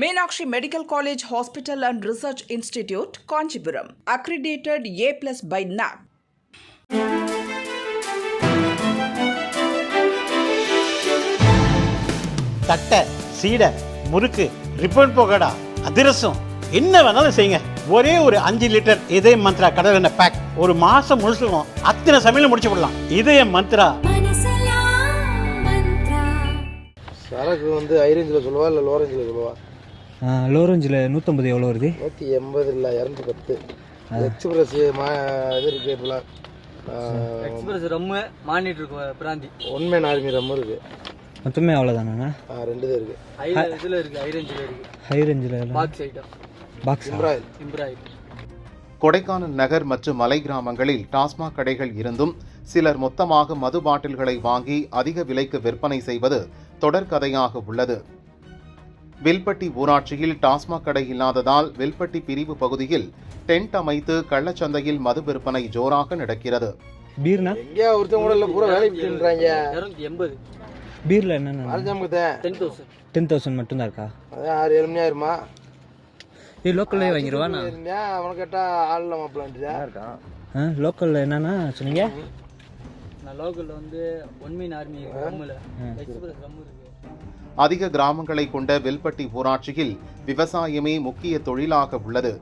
Meenakshi Medical College Hospital and Research Institute, Kanchipuram. Accredited A plus by NAC. தட்டை சீடை முறுக்கு ribbon போகடா அதிரசம் என்ன வேணாலும் செய்யுங்க. ஒரே ஒரு அஞ்சு லிட்டர் இதய மந்த்ரா கடல் எண்ணெய் பேக் ஒரு மாசம் முழுசுக்கும் அத்தனை சமையல முடிச்சு விடலாம். இதய மந்த்ரா. சரக்கு வந்து ஐரேஞ்சில் சொல்லுவா இல்லை லோரேஞ்சில் சொல்லுவா? லோரஞ்சில் நூற்றம்பது எவ்வளோ வருது? நூற்றி எண்பது இல்லை இரநூத்தி பத்து. எக்ஸ்பிரஸ் மா இது இருக்கு இப்போலாம் எக்ஸ்பிரஸ் ரம்மு மானிட்டர் இருக்கு பிராந்தி. ஒன்மேன் ஆர்மி ரம் இருக்கு. மொத்தமே அவ்வளோதானா ஆ, ரெண்டு தான் இருக்கு. ஹை இதில் இருக்கு ஹை ரேஞ்சில் இருக்கு. ஹை ரேஞ்சில் பாக்ஸ் ஐட்டம் பாக்ஸ் இம்ராயில். இம்ப்ராய்ட் கொடைக்கானல் நகர் மற்றும் மலை கிராமங்களில் டாஸ்மாக் கடைகள் இருந்தும் சிலர் மொத்தமாக மது பாட்டில்களை வாங்கி அதிக விலைக்கு விற்பனை செய்வது தொடர்கதையாக உள்ளது. வில்பட்டி ஊராட்சியில் டாஸ்மாக் கடை இல்லாததால் வில்பட்டி பிரிவு பகுதியில் டென்ட் அமைத்து கள்ளச்சந்தையில் மது விற்பனை ஜோராக நடக்கிறது. பீர்னா? எங்கேயா ஒருத்தன் கூட இல்லை பூரா வேலைக்கு போயின்றாங்க இரநூத்தி எண்பது பீரில் என்னென்ன டென் தௌசண்ட். டென் தௌசண்ட் மட்டும்தான் இருக்கா? அதான் ஆறு ஏழு மணி ஆயிருமா? இது லோக்கல்லே வாங்கிடுவா நான் இருந்தா அவனை கேட்டா ஆளில் மாப்பிளான்ட்டுதா ஆ லோக்கலில் என்னென்னா சொன்னீங்க? நான் லோக்கலில் வந்து ஒன் மீன் ஆர்மி இருக்கு ரம்மில் எக்ஸ்பிரஸ் ரம் இருக்கு. அதிக கிராமங்களை கொண்ட வில்பட்டி ஊராட்சியில் விவசாயமே முக்கிய தொழிலாக உள்ளது.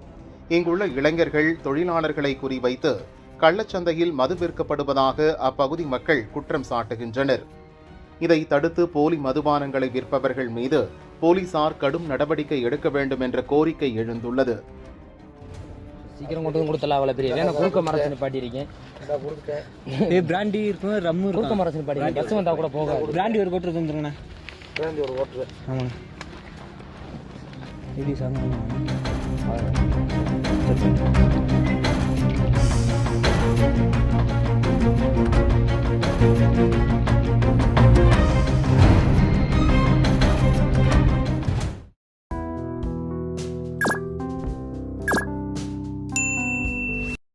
இங்குள்ள இளைஞர்கள் தொழிலாளர்களை குறிவைத்து கள்ளச்சந்தையில் மது விற்கப்படுவதாக அப்பகுதி மக்கள் குற்றம் சாட்டுகின்றனர். இதை தடுத்து போலி மதுபானங்களை விற்பவர்கள் மீது போலீசார் கடும் நடவடிக்கை எடுக்க வேண்டும் என்ற கோரிக்கை எழுந்துள்ளது. சீக்கிரம் கொண்டு வந்து கொடுத்தல அவ்வளோ பெரிய வேணும் குறுக்க மரத்து கொடுத்துட்டேன் ஏ பிராண்டி இருக்கும் ரம்மு குறுக்க மரத்து நிப்பாட்டி பஸ் வந்தா கூட போகாது. பிராண்டி ஒரு கோட்டு தந்துருங்கண்ணா. பிராந்தி ஒரு ஓட்டுரு ஆமாண்ணா. எப்படி சார்?